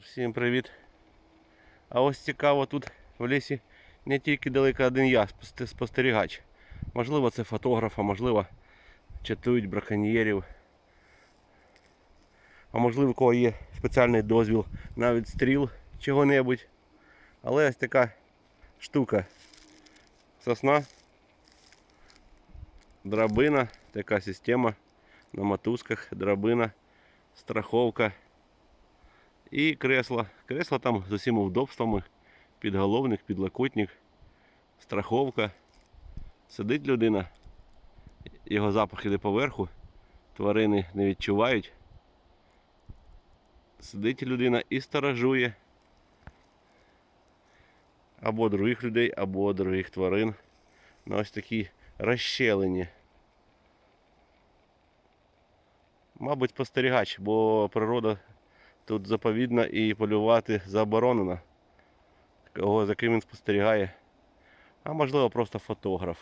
Всім привіт. А ось цікаво тут в лісі не тільки далеко один я спостерігач. Можливо, це фотограф, а можливо, чатують браконьєрів. А можливо, у кого є спеціальний дозвіл на відстріл чого-небудь. Але ось така штука. Сосна, драбина, така система на мотузках, драбина, страховка. І кресло. Кресло там з усіма удобствами. Підголовник, підлокотник, страховка. Сидить людина, його запах іде поверху, тварини не відчувають. Сидить людина і сторожує. Або других людей, або других тварин. На ось такій розщелині. Мабуть, спостерігач, бо природа тут заповідна і полювати заборонено. Кого за ким він спостерігає. А можливо просто фотограф.